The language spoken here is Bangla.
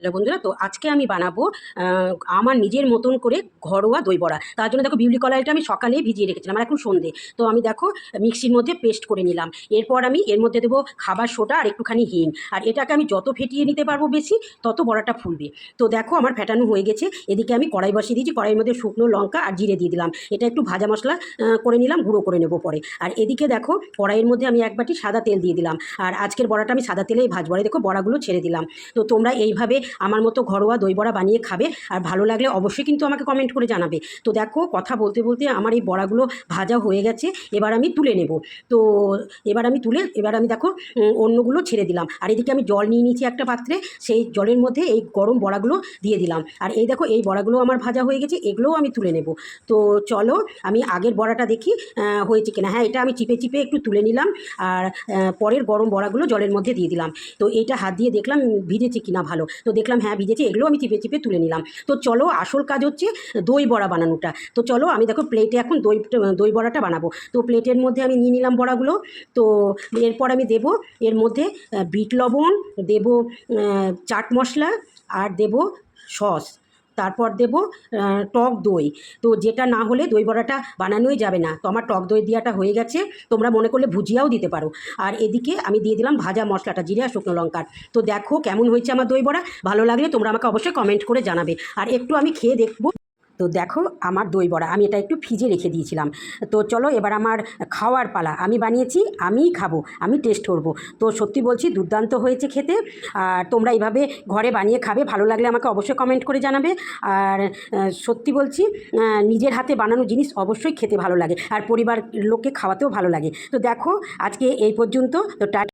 হ্যালো বন্ধুরা, তো আজকে আমি বানাবো আমার নিজের মতন করে ঘরোয়া দই বড়া। তার জন্য দেখো বিউলি কলাইটা আমি সকালেই ভিজিয়ে রেখেছিলাম, আর এখন সন্ধে। তো আমি দেখো মিক্সির মধ্যে পেস্ট করে নিলাম। এরপর আমি এর মধ্যে দেবো খাবার সোডা আর একটুখানি হিং। আর এটাকে আমি যত ফেটিয়ে নিতে পারব বেশি, তত বড়াটা ফুলবে। তো দেখো আমার ফেটানো হয়ে গেছে। এদিকে আমি কড়াই বসিয়ে দিয়েছি, কড়াইয়ের মধ্যে শুকনো লঙ্কা আর জিরে দিয়ে দিলাম। এটা একটু ভাজা মশলা করে নিলাম, গুঁড়ো করে নেব পরে। আর এদিকে দেখো কড়াইয়ের মধ্যে আমি এক বাটি সাদা তেল দিয়ে দিলাম। আর আজকের বড়াটা আমি সাদা তেলেই ভাজবো। আর দেখো বড়াগুলো ছেড়ে দিলাম। তো তোমরা এইভাবে আমার মতো ঘরোয়া দই বড়া বানিয়ে খাবে আর ভালো লাগলে অবশ্যই কিন্তু আমাকে কমেন্ট করে জানাবে। তো দেখো কথা বলতে বলতে আমার এই বড়াগুলো ভাজা হয়ে গেছে, এবার আমি তুলে নেব। তো এবার আমি তুলে, এবার আমি দেখো অন্যগুলো ছেড়ে দিলাম। আর এদিকে আমি জল নিয়ে নিয়েছি একটা পাত্রে, সেই জলের মধ্যে এই গরম বড়াগুলো দিয়ে দিলাম। আর এই দেখো, এই বড়াগুলো আমার ভাজা হয়ে গেছে, এগুলোও আমি তুলে নেব। তো চলো, আমি আগের বড়াটা দেখি হয়েছে কিনা। হ্যাঁ এটা আমি চিপে চিপে একটু তুলে নিলাম আর পরের গরম বড়াগুলো জলের মধ্যে দিয়ে দিলাম। তো এইটা হাত দিয়ে দেখলাম, ভিজেছে কিনা ভালো। তো দেখলাম হ্যাঁ ভিজেছে এগুলো আমি চিপে চিপে তুলে নিলাম। তো চলো, আসল কাজ হচ্ছে দই বড়া বানানোটা। তো চলো, আমি দেখো প্লেটে এখন দই দই বড়াটা বানাবো। তো প্লেটের মধ্যে আমি নিয়ে নিলাম বড়াগুলো। তো এরপর আমি দেব, এর মধ্যে বিট লবণ, দেব চাট মশলা, আর দেব সস। তারপর দেব টক দই। তো যেটা না হলে দই বড়াটা বানানোই যাবে না। তো আমার টক দই দেওয়াটা হয়ে গেছে। তোমরা মনে করলে ভুজিয়াও দিতে পারো। আর এদিকে আমি দিয়ে দিলাম ভাজা মশলাটা, জিরে আর শুকনো লঙ্কার। তো দেখো কেমন হয়েছে আমার দই বড়া। ভালো লাগলে তোমরা আমাকে অবশ্যই কমেন্ট করে জানাবে। আর একটু আমি খেয়ে দেখব। তো দেখো আমার দই বড়া, আমি এটা একটু ফ্রিজে রেখে দিয়েছিলাম। তো চলো এবার আমার খাওয়ার পালা, আমি বানিয়েছি, আমিই খাব, আমি টেস্ট করব। তো সত্যি বলছি, দুর্দান্ত হয়েছে খেতে। আর তোমরা এইভাবে ঘরে বানিয়ে খাবে, ভালো লাগলে আমাকে অবশ্যই কমেন্ট করে জানাবে। আর সত্যি বলছি নিজের হাতে বানানো জিনিস অবশ্যই খেতে ভালো লাগে। আর পরিবার লোককে খাওয়াতেও ভালো লাগে। তো দেখো, আজকে এই পর্যন্ত, তো